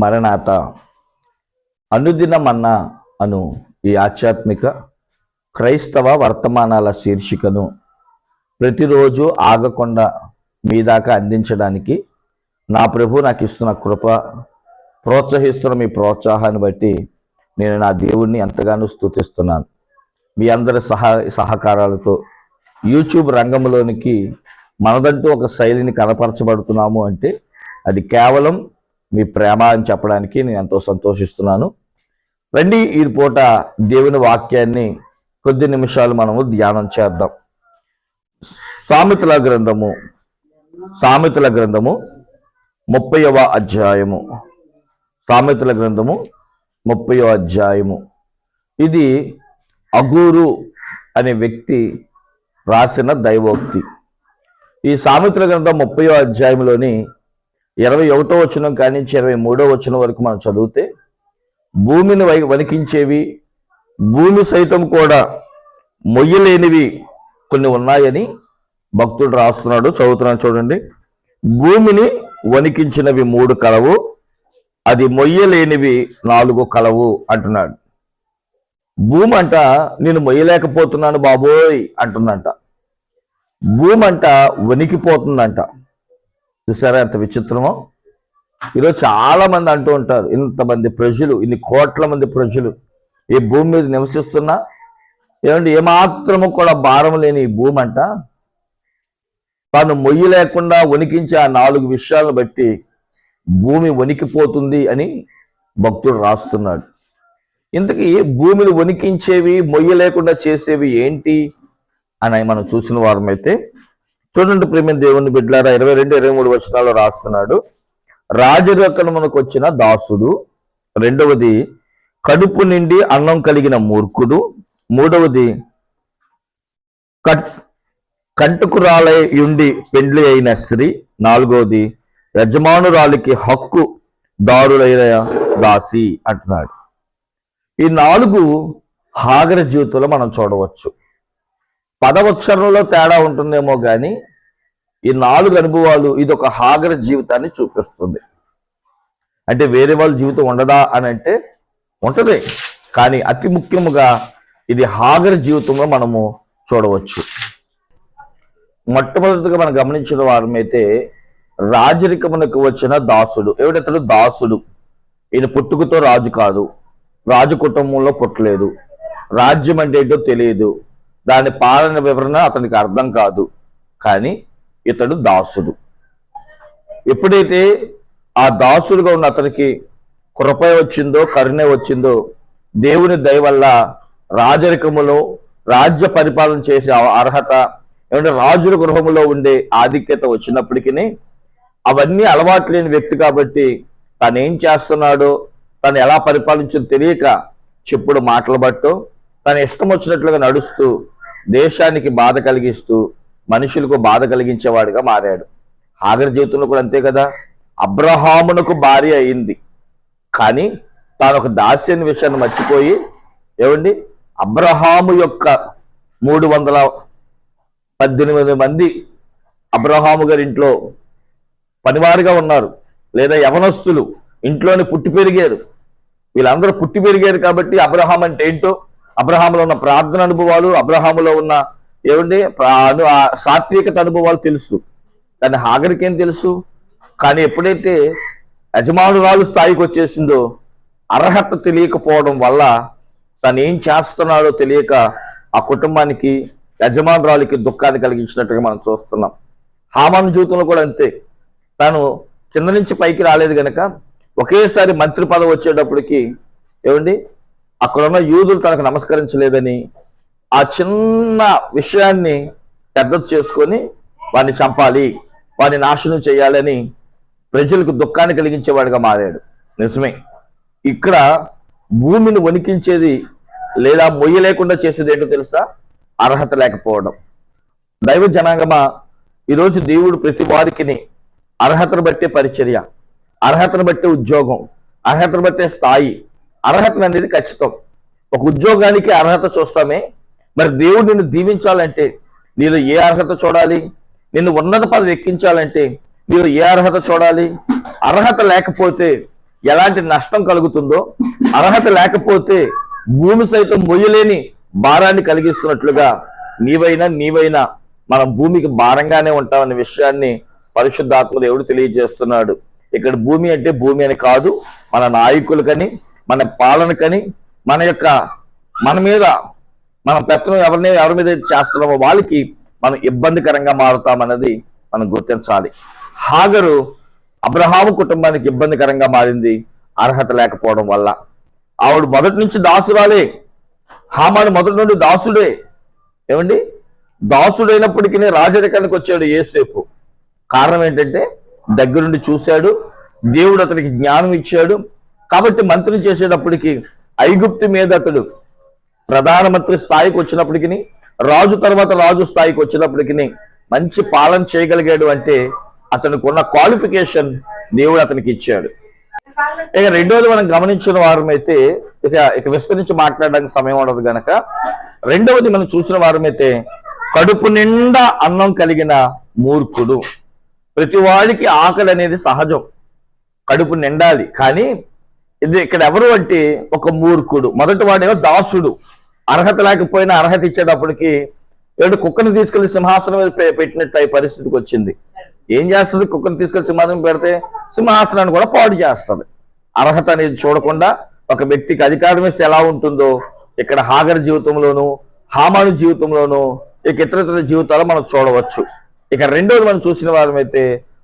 మరణాత అనుదినమన్న అను ఈ ఆధ్యాత్మిక క్రైస్తవ వర్తమానాల శీర్షికను ప్రతిరోజు ఆగకుండా మీ దాకా అందించడానికి నా ప్రభు నాకు ఇస్తున్న కృప ప్రోత్సహిస్తున్న మీ ప్రోత్సాహాన్ని బట్టి నేను నా దేవుణ్ణి ఎంతగానో స్తుతిస్తున్నాను. మీ అందరి సహా సహకారాలతో యూట్యూబ్ రంగంలోనికి మనదంటూ ఒక శైలిని కనపరచబడుతున్నాము అంటే అది కేవలం మీ ప్రేమ అని చెప్పడానికి నేను ఎంతో సంతోషిస్తున్నాను. రండి ఈ పూట దేవుని వాక్యాన్ని కొద్ది నిమిషాలు మనము ధ్యానం చేద్దాం. సామెతల గ్రంథము సామెతల గ్రంథము ముప్పైవ అధ్యాయము. సామెతల గ్రంథము ముప్పైవ అధ్యాయము. ఇది అగూరు అనే వ్యక్తి రాసిన దైవోక్తి. ఈ సామెతల గ్రంథం ముప్పయో అధ్యాయంలోని ఇరవై ఒకటో వచనం కానించి ఇరవై మూడో వచనం వరకు మనం చదివితే భూమిని వై వణికించేవి భూమి సైతం కూడా మొయ్యలేనివి కొన్ని ఉన్నాయని భక్తుడు రాస్తున్నాడు చదువుతున్నాడు చూడండి. భూమిని వణికించినవి మూడు కలవు అది మొయ్యలేనివి నాలుగు కలవు అంటున్నాడు. భూమి అంట నేను మొయ్యలేకపోతున్నాను బాబోయ్ అంటుందంట. భూమి అంట వణికిపోతుందంట. చూసారా ఎంత విచిత్రమో? ఈరోజు చాలా మంది అంటూ ఉంటారు ఇంతమంది ప్రజలు ఇన్ని కోట్ల మంది ప్రజలు ఈ భూమి మీద నివసిస్తున్నా. ఏమంటే ఏమాత్రము కూడా భారం లేని ఈ భూమి అంట. తాను మొయ్యి లేకుండా వణికించే ఆ నాలుగు విషయాలను బట్టి భూమి వణికిపోతుంది అని భక్తుడు రాస్తున్నాడు. ఇంతకీ భూమిని వణికించేవి మొయ్య లేకుండా చేసేవి ఏంటి అని మనం చూసిన వారమైతే చూడండి ప్రేమ దేవుని బిడ్డలారా ఇరవై రెండు ఇరవై మూడు వచనాల్లో రాస్తున్నాడు. రాజరకమునకు వచ్చిన దాసుడు. రెండవది కడుపు నిండి అన్నం కలిగిన మూర్ఖుడు. మూడవది కట్ కంటుకురాలై ఉండి పెండ్లి అయిన స్త్రీ. నాలుగవది యజమానురాలికి హక్కు దారులైన దాసి అంటున్నాడు. ఈ నాలుగు హాగర జీవితంలో మనం చూడవచ్చు. పదవక్షరంలో తేడా ఉంటుందేమో కానీ ఈ నాలుగు అనుభవాలు ఇది ఒక హాగర జీవితాన్ని చూపిస్తుంది. అంటే వేరే వాళ్ళ జీవితం ఉండదా అని అంటే ఉంటుంది. కానీ అతి ముఖ్యముగా ఇది హాగర జీవితంలో మనము చూడవచ్చు. మొట్టమొదటిగా మనం గమనించిన వారమైతే రాజరికమునకు వచ్చిన దాసుడు. ఎవడతడు? దాసుడు. ఈయన పుట్టుకతో రాజు కాదు. రాజు కుటుంబంలో పుట్టలేదు. రాజ్యం అంటే ఏంటో తెలియదు. దాని పాలన వివరణ అతనికి అర్థం కాదు. కానీ ఇతడు దాసుడు. ఎప్పుడైతే ఆ దాసుడుగా ఉన్న అతనికి కృప వచ్చిందో కరుణ వచ్చిందో దేవుని దయ వల్ల రాజరికములో రాజ్య పరిపాలన చేసే అర్హత ఏమంటే రాజుల గృహములో ఉండే ఆధిక్యత వచ్చినప్పటికీ అవన్నీ అలవాటు లేని వ్యక్తి కాబట్టి తను ఏం చేస్తున్నాడో తను ఎలా పరిపాలించో తెలియక చెప్పుడు మాటలు బట్టో తన ఇష్టం వచ్చినట్లుగా నడుస్తూ దేశానికి బాధ కలిగిస్తూ మనుషులకు బాధ కలిగించేవాడిగా మారాడు. ఆగరి జీవితంలో కూడా అంతే కదా? అబ్రహామునకు భార్య అయింది. కానీ తాను ఒక దాస్యని విషయాన్ని మర్చిపోయి ఏమండి అబ్రహాము యొక్క మూడు వందల పద్దెనిమిది మంది అబ్రహాము గారి ఇంట్లో పనివారుగా ఉన్నారు. లేదా యవనస్తులు ఇంట్లోనే పుట్టి పెరిగారు. వీళ్ళందరూ పుట్టి పెరిగారు కాబట్టి అబ్రహాం అంటే ఏంటో అబ్రహాములో ఉన్న ప్రార్థన అనుభవాలు అబ్రహాములో ఉన్న ఏమండి? ఆ సాత్వికత అనుభవాలు తెలుసు. కానీ హాగరికి ఏం తెలుసు? కానీ ఎప్పుడైతే యజమానురాలు స్థాయికి వచ్చేసిందో అర్హత తెలియకపోవడం వల్ల తను ఏం చేస్తున్నాడో తెలియక ఆ కుటుంబానికి యజమానురాలికి దుఃఖాన్ని కలిగించినట్టుగా మనం చూస్తున్నాం. హామాను జీవితంలో కూడా అంతే. తాను కింద నుంచి పైకి రాలేదు గనక ఒకేసారి మంత్రి పదవి వచ్చేటప్పటికి ఏమండి? అక్కడున్న యూదులు తనకు నమస్కరించలేదని ఆ చిన్న విషయాన్ని పెద్ద చేసుకొని వాడిని చంపాలి వాడిని నాశనం చేయాలని ప్రజలకు దుఃఖాన్ని కలిగించేవాడిగా మారాడు. నిజమే. ఇక్కడ భూమిని వణికించేది లేదా మొయ్య లేకుండా చేసేది ఏంటో తెలుసా? అర్హత లేకపోవడం. దైవ జనాంగమా ఈరోజు దేవుడు ప్రతి వారికి అర్హతను బట్టే పరిచర్య అర్హతను బట్టే ఉద్యోగం అర్హతను బట్టే స్థాయి అర్హత అనేది ఖచ్చితం. ఒక ఉద్యోగానికి అర్హత చూస్తామే. మరి దేవుడు నిన్ను దీవించాలంటే నీలో ఏ అర్హత చూడాలి? నిన్ను ఉన్నత పదవి ఎక్కించాలంటే నీలో ఏ అర్హత చూడాలి? అర్హత లేకపోతే ఎలాంటి నష్టం కలుగుతుందో అర్హత లేకపోతే భూమి సైతం మొయ్యలేని భారాన్ని కలిగిస్తున్నట్లుగా నీవైనా నీవైనా మనం భూమికి భారంగానే ఉంటామనే విషయాన్ని పరిశుద్ధాత్మ దేవుడు తెలియజేస్తున్నాడు. ఇక్కడ భూమి అంటే భూమి అని కాదు మన నాయకులకని మన పాలనకని మన యొక్క మన మీద మన పెత్తనం ఎవరిని ఎవరి మీద చేస్తున్నామో వాళ్ళకి మనం ఇబ్బందికరంగా మారుతామన్నది మనం గుర్తించాలి. హాగరు అబ్రహాము కుటుంబానికి ఇబ్బందికరంగా మారింది. అర్హత లేకపోవడం వల్ల ఆవిడ మొదటి నుంచి దాసురాలే. హామాను మొదటి నుండి దాసుడే. ఏమండి? దాసుడైనప్పటికీ రాజరికానికి వచ్చాడు ఏసేపు కారణం ఏంటంటే దగ్గరుండి చూశాడు. దేవుడు అతనికి జ్ఞానం ఇచ్చాడు. కాబట్టి మంత్రి చేసేటప్పటికి ఐగుప్తి మీద అతడు ప్రధానమంత్రి స్థాయికి వచ్చినప్పటికి రాజు తర్వాత రాజు స్థాయికి వచ్చినప్పటికి మంచి పాలన చేయగలిగాడు అంటే అతనికి ఉన్న క్వాలిఫికేషన్ దేవుడు అతనికి ఇచ్చాడు. ఇక రెండోది మనం గమనించిన వారమైతే ఇక ఇక విస్తరించి మాట్లాడడానికి సమయం ఉండదు గనక రెండవది మనం చూసిన వారమైతే కడుపు నిండా అన్నం కలిగిన మూర్ఖుడు. ప్రతి వాడికి ఆకలి అనేది సహజం. కడుపు నిండాలి. కానీ ఇది ఇక్కడ ఎవరు అంటే ఒక మూర్ఖుడు. మొదటి వాడేమో దాసుడు. అర్హత లేకపోయినా అర్హత ఇచ్చేటప్పటికి ఏడు కుక్కను తీసుకెళ్ళి సింహాసనం మీద పెట్టినట్టు అయ్యే పరిస్థితికి వచ్చింది. ఏం చేస్తుంది? కుక్కను తీసుకెళ్ళి సింహాసనం పెడితే సింహాసనాన్ని కూడా పాడు చేస్తుంది. అర్హత అనేది చూడకుండా ఒక వ్యక్తికి అధికారం ఇస్తే ఎలా ఉంటుందో ఇక్కడ హాగర్ జీవితంలోను హామాను జీవితంలోను ఇక ఇతర ఇతర జీవితాలు మనం చూడవచ్చు. ఇక రెండోది మనం చూసిన వారమైతే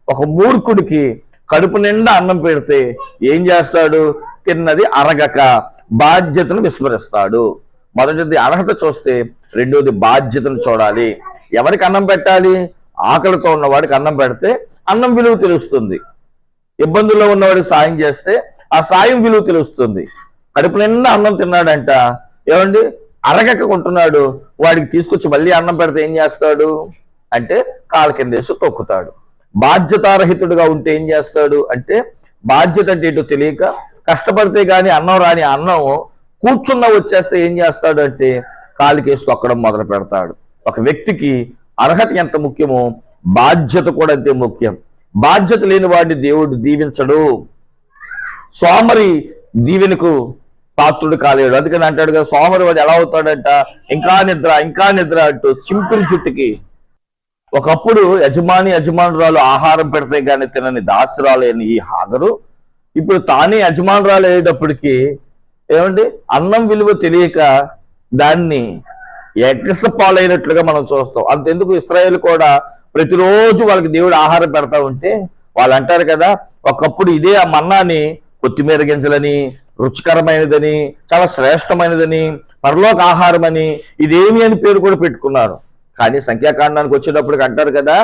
ఒక మూర్ఖుడికి కడుపు నిండా అన్నం పెడితే ఏం చేస్తాడు? తిన్నది అరగక బాధ్యతను విస్మరిస్తాడు. మొదటిది అర్హత చూస్తే రెండోది బాధ్యతను చూడాలి. ఎవరికి అన్నం పెట్టాలి? ఆకలితో ఉన్నవాడికి అన్నం పెడితే అన్నం విలువ తెలుస్తుంది. ఇబ్బందుల్లో ఉన్నవాడికి సాయం చేస్తే ఆ సాయం విలువ తెలుస్తుంది. కడుపు నిండా అన్నం తిన్నాడంట. ఏమండి? అరగక కొంటున్నాడు వాడికి తీసుకొచ్చి మళ్ళీ అన్నం పెడితే ఏం చేస్తాడు? అంటే కాలు కింద వేసి తొక్కుతాడు. బాధ్యతారహితుడుగా ఉంటే ఏం చేస్తాడు అంటే బాధ్యత అంటే ఏంటో తెలియక కష్టపడితే కానీ అన్నం రాని అన్నం కూర్చున్న వచ్చేస్తే ఏం చేస్తాడు అంటే కాలికేసి తొక్కడం మొదలు పెడతాడు. ఒక వ్యక్తికి అర్హత ఎంత ముఖ్యమో బాధ్యత కూడా అంతే ముఖ్యం. బాధ్యత లేని వాడిని దేవుడు దీవించడు. సోమరి దీవెనకు పాత్రుడు కాలేడు. అందుకని అంటాడు కదా సోమరి వాడు ఎలా అవుతాడంట? ఇంకా నిద్ర ఇంకా నిద్ర అంటూ సింపుల్ చుట్టుకి ఒకప్పుడు యజమాని యజమానురాలు ఆహారం పెడితే గాని తినని దాసురాలేని ఈ హాగరు ఇప్పుడు తానే యజమానురాలు అయ్యేటప్పటికి ఏమండి? అన్నం విలువ తెలియక దాన్ని ఎగస పాలైనట్లుగా మనం చూస్తాం. అంతెందుకు ఇస్రాయేల్ కూడా ప్రతిరోజు వాళ్ళకి దేవుడు ఆహారం పెడతా ఉంటే వాళ్ళు అంటారు కదా ఒకప్పుడు ఇదే ఆ మన్నాని కొత్తిమీర గింజలని రుచికరమైనదని చాలా శ్రేష్టమైనదని పరలోక ఆహారం అని ఇదేమి అని పేరు కూడా పెట్టుకున్నారు. కానీ సంఖ్యాకాండానికి వచ్చేటప్పటికి అంటారు కదా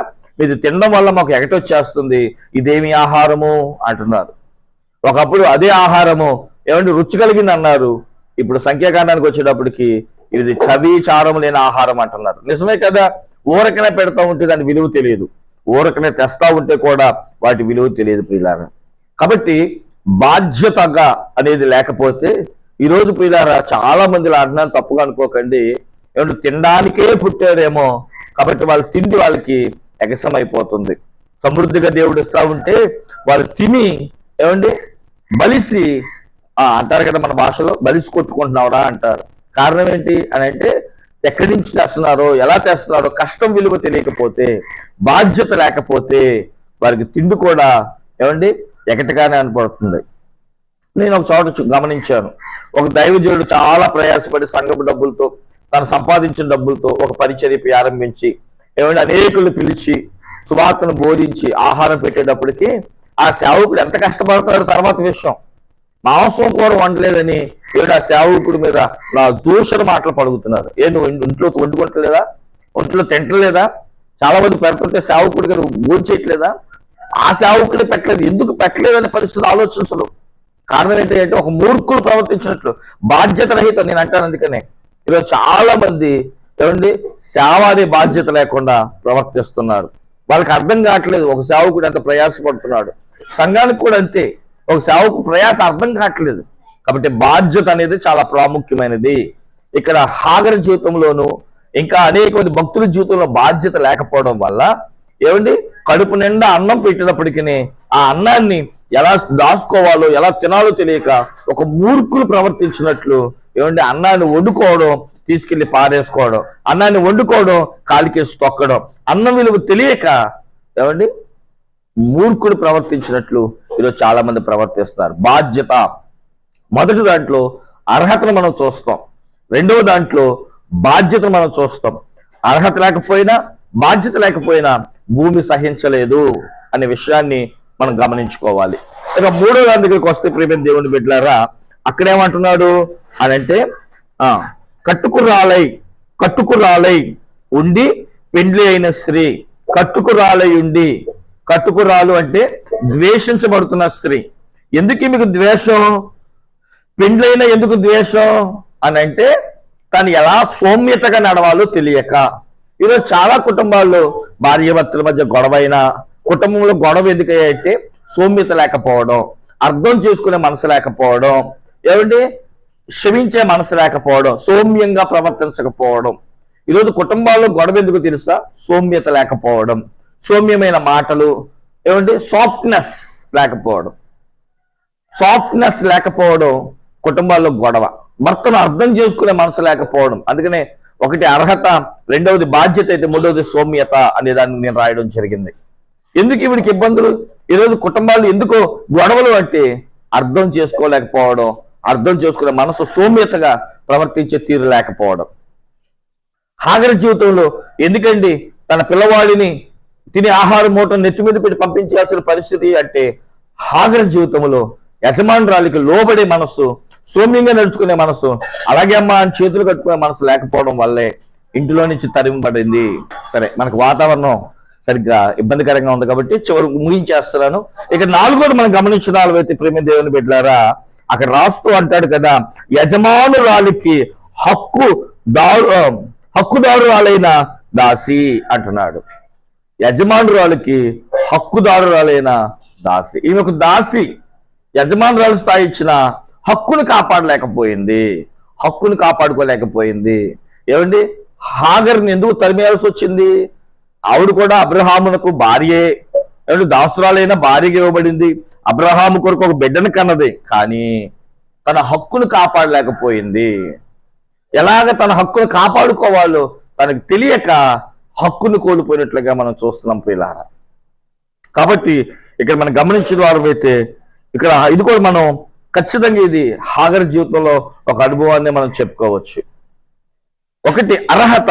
ఇది తినడం వల్ల మాకు ఎగటి వచ్చేస్తుంది ఇదేమి ఆహారము? అంటున్నారు. ఒకప్పుడు అదే ఆహారము ఏమంటే రుచి కలిగింది అన్నారు ఇప్పుడు సంఖ్యాకాండానికి వచ్చేటప్పటికి ఇది చవి చారం లేని ఆహారం అంటున్నారు. నిజమే కదా ఊరకనే పెడతా ఉంటే దాని విలువ తెలియదు. ఊరకనే తెస్తా ఉంటే కూడా వాటి విలువ తెలియదు ప్రియులారా. కాబట్టి బాధ్యతగా అనేది లేకపోతే ఈరోజు ప్రియులారా చాలా మంది అంటున్నాను తప్పుగా అనుకోకండి. ఏమంటే తినడానికే పుట్టారేమో కాబట్టి వాళ్ళ తిండి వాళ్ళకి ఎగసమైపోతుంది. సమృద్ధిగా దేవుడు ఇస్తా ఉంటే వాళ్ళు తిని ఏమండి? బలిసి అంటారు కదా మన భాషలో బలిసి కొట్టుకుంటున్నావురా అంటారు. కారణం ఏంటి అని అంటే ఎక్కడి నుంచి తెస్తున్నారో ఎలా తెస్తున్నారో కష్టం విలువ తెలియకపోతే బాధ్యత లేకపోతే వారికి తిండి కూడా ఏమండి? ఎకటగానే అనిపడుతుంది. నేను ఒక చోట గమనించాను. ఒక దైవజనుడు చాలా ప్రయాసపడి సంఘపు డబ్బులతో తను సంపాదించిన డబ్బులతో ఒక పరిచర్య ప్రారంభించి ఏమంటే అనేకులు పిలిచి సువార్తను బోధించి ఆహారం పెట్టేటప్పటికి ఆ సేవకుడు ఎంత కష్టపడతాడో తర్వాత విషయం. మాంసం కూర వండలేదని ఏడు ఆ సేవకుడి మీద నా దూషణ మాటలు పడుగుతున్నారు ఏ నువ్వు ఇంట్లో వండుకుంటలేదా ఒంట్లో తింటలేదా? చాలా మంది పెడుతుంటే సేవకుడి నువ్వు భోంచేయట్లేదా ఆ సేవకుడి పెట్టలేదు. ఎందుకు పెట్టలేదనే పరిస్థితి ఆలోచించడు కారణం ఏంటంటే ఒక మూర్ఖుడు ప్రవర్తించినట్లు బాధ్యత రహిత నేను అంటాను అందుకనే. ఈరోజు చాలా మంది ఏమండి సేవ అనే బాధ్యత లేకుండా ప్రవర్తిస్తున్నారు. వాళ్ళకి అర్థం కావట్లేదు ఒక సేవకుడు ఎంత ప్రయాసపడుతున్నాడు. సంఘానికి కూడా అంతే ఒక సేవకు ప్రయాస అర్థం కావట్లేదు. కాబట్టి బాధ్యత అనేది చాలా ప్రాముఖ్యమైనది. ఇక్కడ హాగర జీవితంలోను ఇంకా అనేక మంది భక్తుల జీవితంలో బాధ్యత లేకపోవడం వల్ల ఏమండి కడుపు నిండా అన్నం పెట్టినప్పటికీ ఆ అన్నాన్ని ఎలా దాచుకోవాలో ఎలా తినాలో తెలియక ఒక మూర్ఖులు ప్రవర్తించినట్లు ఏమంటే అన్నాన్ని వండుకోవడం తీసుకెళ్ళి పారేసుకోవడం. అన్నాన్ని వండుకోవడం కాలికేసి తొక్కడం. అన్నం విలువ తెలియక ఏమండి? మూర్ఖుడు ప్రవర్తించినట్లు ఈరోజు చాలా మంది ప్రవర్తిస్తున్నారు. బాధ్యత. మొదటి దాంట్లో అర్హతను మనం చూస్తాం. రెండవ దాంట్లో బాధ్యతను మనం చూస్తాం. అర్హత లేకపోయినా బాధ్యత లేకపోయినా భూమి సహించలేదు అనే విషయాన్ని మనం గమనించుకోవాలి. ఇక మూడో దాని దగ్గరికి వస్తే ప్రేమ దేవుని బిడ్డలారా అక్కడేమంటున్నాడు? అని అంటే కట్టుకురాలై కట్టుకురాలై ఉండి పెండ్లి అయిన స్త్రీ కట్టుకురాలై ఉండి కట్టుకురాలు అంటే ద్వేషించబడుతున్న స్త్రీ. ఎందుకు మీకు ద్వేషం? పెండ్లైన ఎందుకు ద్వేషం? అని అంటే తను ఎలా సౌమ్యతగా నడవాలో తెలియక. ఈరోజు చాలా కుటుంబాల్లో భార్యాభర్తల మధ్య గొడవైనా కుటుంబంలో గొడవ ఎందుకయ్యాయంటే సౌమ్యత లేకపోవడం అర్థం చేసుకునే మనసు లేకపోవడం ఏమండి? క్షమించే మనసు లేకపోవడం సౌమ్యంగా ప్రవర్తించకపోవడం. ఈరోజు కుటుంబాల్లో గొడవ ఎందుకు తెలుసా? సౌమ్యత లేకపోవడం సౌమ్యమైన మాటలు ఏమంటే సాఫ్ట్నెస్ లేకపోవడం. సాఫ్ట్నెస్ లేకపోవడం కుటుంబాల్లో గొడవ. భర్తను అర్థం చేసుకునే మనసు లేకపోవడం. అందుకనే ఒకటి అర్హత రెండవది బాధ్యత అయితే మూడవది సౌమ్యత అనే దాన్ని నేను రాయడం జరిగింది. ఎందుకు ఈవిడికి ఇబ్బందులు? ఈరోజు కుటుంబాలు ఎందుకు గొడవలు అంటే అర్థం చేసుకోలేకపోవడం అర్థం చేసుకునే మనసు సౌమ్యతగా ప్రవర్తించే తీరు లేకపోవడం. హాగరి జీవితంలో ఎందుకండి తన పిల్లవాడిని తిని ఆహార మూటను నెత్తి మీద పెట్టి పంపించాల్సిన పరిస్థితి అంటే హాగరి జీవితంలో యజమానురాలికి లోబడే మనస్సు సౌమ్యంగా నడుచుకునే మనసు అలాగే అమ్మా అని చేతులు కట్టుకునే మనసు లేకపోవడం వల్లే ఇంటిలో నుంచి తరిమిపడింది. సరే మనకు వాతావరణం సరిగ్గా ఇబ్బందికరంగా ఉంది కాబట్టి చివరికి ముగించేస్తున్నాను. ఇక నాలుగోది మనం గమనించిన నాలుగైతే ప్రేమ దేవుని బిడ్డారా అక్కడ రాస్తూ అంటాడు కదా యజమానురాలికి హక్కు దారు హక్కుదారురాలైన దాసి అంటున్నాడు. యజమానురాలికి హక్కుదారురాలైన దాసి. ఈమెకు దాసి యజమానురాలు స్థాయి ఇచ్చిన హక్కును కాపాడలేకపోయింది. హక్కును కాపాడుకోలేకపోయింది. ఏమండి? హాగర్ని ఎందుకు తరిమేయాల్సి వచ్చింది? ఆవిడ కూడా అబ్రహామునకు భార్యే. దాసురాలైన భార్యగా ఇవ్వబడింది. అబ్రహాము కొరకు ఒక బిడ్డను కన్నది కానీ తన హక్కును కాపాడలేకపోయింది. ఎలాగ తన హక్కును కాపాడుకోవాలో తనకు తెలియక హక్కును కోల్పోయినట్లుగా మనం చూస్తున్నాం ప్రియులారా. కాబట్టి ఇక్కడ మనం గమనించిన వారు అయితే ఇక్కడ ఇది కూడా మనం ఖచ్చితంగా ఇది హాగర్ జీవితంలో ఒక అనుభవాన్ని మనం చెప్పుకోవచ్చు. ఒకటి అర్హత.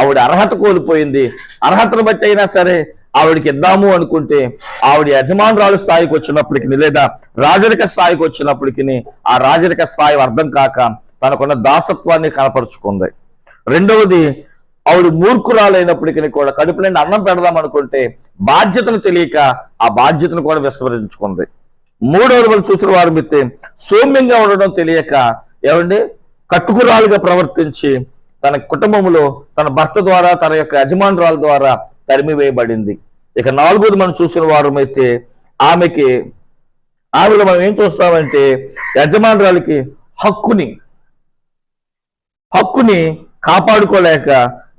ఆవిడ అర్హత కోల్పోయింది. అర్హతను బట్టి అయినా సరే ఆవిడకి ఇద్దాము అనుకుంటే ఆవిడ యజమానురాలు స్థాయికి వచ్చినప్పటికి లేదా రాజరిక స్థాయికి వచ్చినప్పటికి ఆ రాజరిక స్థాయి అర్థం కాక తనకున్న దాసత్వాన్ని కనపరుచుకుంది. రెండవది ఆవిడ మూర్ఖురాలైనప్పటికీ కూడా కడుపు నిండి అన్నం పెడదాం అనుకుంటే బాధ్యతను తెలియక ఆ బాధ్యతను కూడా విస్మరించుకుంది మూడవది వాళ్ళు చూసిన వారు మిత్తే సౌమ్యంగా ఉండడం తెలియక ఏమండి? కట్టుకురాలుగా ప్రవర్తించి తన కుటుంబంలో తన భర్త ద్వారా తన యొక్క యజమానురాల ద్వారా తరిమివేయబడింది ఇక నాలుగోది మనం చూసిన వారం అయితే ఆమెకి ఆమెలో మనం ఏం చూస్తామంటే యజమానురాలకి హక్కుని హక్కుని కాపాడుకోలేక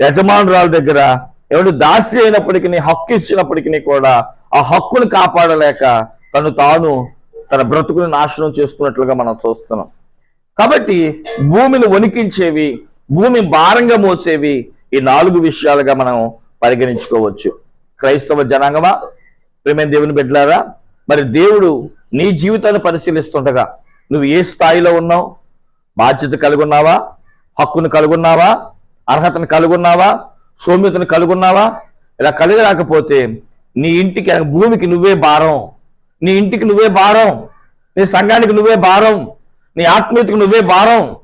యజమానురాల దగ్గర ఏమంటే దాసి అయినప్పటికీ హక్కు ఇచ్చినప్పటికీ కూడా ఆ హక్కును కాపాడలేక తను తాను తన బ్రతుకుని నాశనం చేసుకున్నట్లుగా మనం చూస్తున్నాం. కాబట్టి భూమిని వణికించేవి భూమి భారంగా మోసేవి ఈ నాలుగు విషయాలుగా మనం పరిగణించుకోవచ్చు. క్రైస్తవ జనాంగమా? ప్రేమ దేవుని బిడ్డలారా మరి దేవుడు నీ జీవితాన్ని పరిశీలిస్తుండగా నువ్వు ఏ స్థాయిలో ఉన్నావు? బాధ్యత కలుగున్నావా? హక్కును కలుగున్నావా? అర్హతను కలుగున్నావా? సౌమ్యతను కలుగున్నావా? ఇలా కలిగి రాకపోతే నీ ఇంటికి భూమికి నువ్వే భారం. నీ ఇంటికి నువ్వే భారం. నీ సంఘానికి నువ్వే భారం. నీ ఆత్మీయతకు నువ్వే భారం.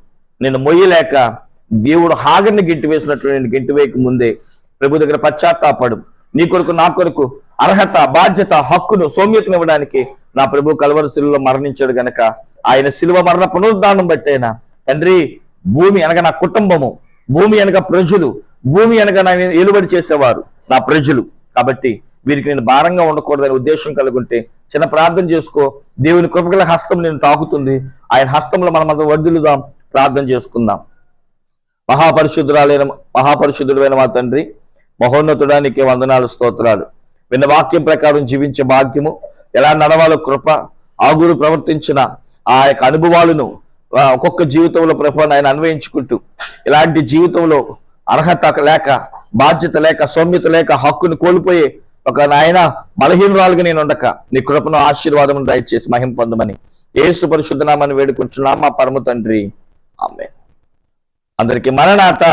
నేను మొయ్యలేక దేవుడు హాగర్ని గింటి వేసినట్లు నేను గింటి వేయక ముందే ప్రభు దగ్గర పశ్చాత్తాపడు నీ కొరకు నా కొరకు అర్హత బాధ్యత హక్కును సౌమ్యతను ఇవ్వడానికి నా ప్రభు కలవరి శిలువలో మరణించాడు గనక. ఆయన శిలువ మరణ పునరుద్ధానం బట్టేనా. తండ్రి భూమి అనగా నా కుటుంబము. భూమి అనగా ప్రజలు. భూమి అనగా నా ఏలుబడి చేసేవారు నా ప్రజలు. కాబట్టి వీరికి నేను భారంగా ఉండకూడదనే ఉద్దేశం కలుగుంటే చిన్న ప్రార్థన చేసుకో. దేవుని కృపగల హస్తం నేను తాకుతుంది. ఆయన హస్తంలో మనం అంతా వర్ధిల్లుదాం. ప్రార్థన చేసుకుందాం. మహాపరిశుద్ధురాలైన మహాపరిశుద్ధుడైన మా తండ్రి మహోన్నతుడానికి వందనాలు స్తోత్రాలు. విన్న వాక్యం ప్రకారం జీవించే భాగ్యము ఎలా నడవాలో కృప ఆగురు ప్రవర్తించిన ఆ యొక్క అనుభవాలను ఒక్కొక్క జీవితంలో ప్రభావం ఆయన అన్వయించుకుంటూ ఇలాంటి జీవితంలో అర్హత లేక బాధ్యత లేక సౌమ్యత లేక హక్కును కోల్పోయే ఒక నాయన బలహీనరాలుగా నేను ఉండక నీ కృపను ఆశీర్వాదం దయచేసి మహిం పొందమని ఏసు పరిశుద్ధనామని వేడుకుంటున్నాం. మా పరమ తండ్రి. ఆమె అందరికి మరణాత